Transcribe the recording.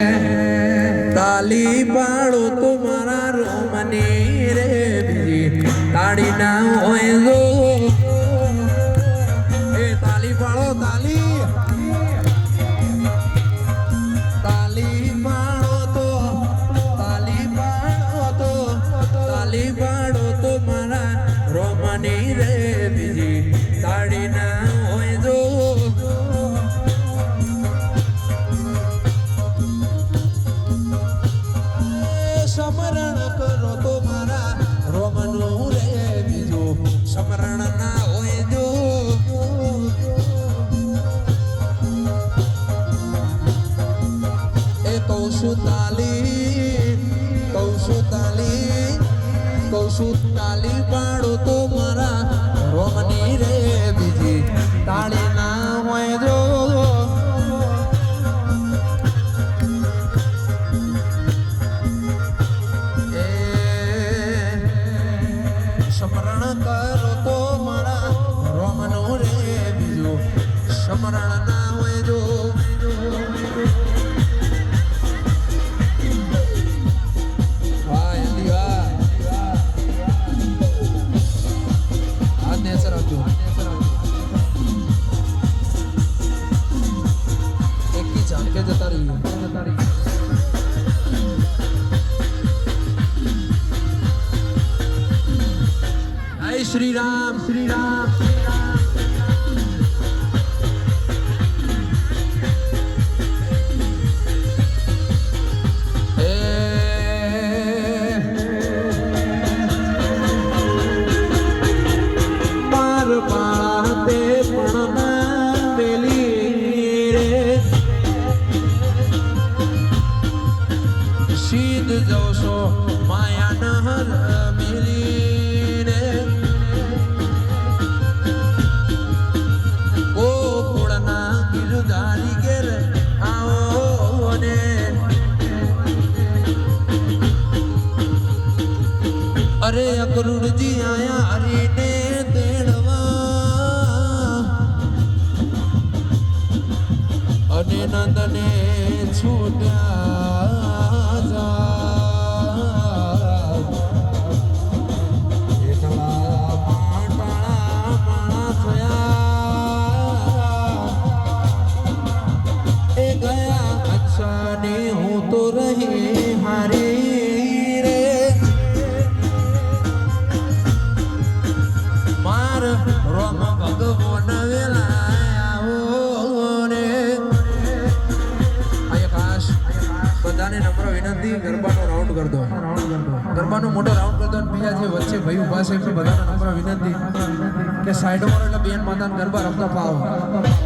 તાલી પાડો તો મારા રોમની રે તાળી ના એ કહું છું તાલી કહું તાલી કહું તાલી પાડો તો મારા રોમની રે બીજી તાળી ના હોય સ્મરણ કરો તો મારા રોમનું બીજું. સ્મરણ ના હોય જય શ્રી રામ શ્રી રામ શ્રી રામ પાર પાતે પણ મેલી રે સીધ જવશો માયા નહર મિલી ગિરધારી ઘેર આવો ને. અરે અકરુણજી આયા હરીને તેડવા. અને નંદને છૂટ્યા. બધાને નમ્ર વિનંતી, ગરબાનો રાઉન્ડ કર દો. ગરબાનો મોટો રાઉન્ડ કર બીજા જે વચ્ચે ભાઈ ઊભા છે વિનંતી કે સાઈડમાં એટલે બેન માતાને ગરબા રમતા પાવો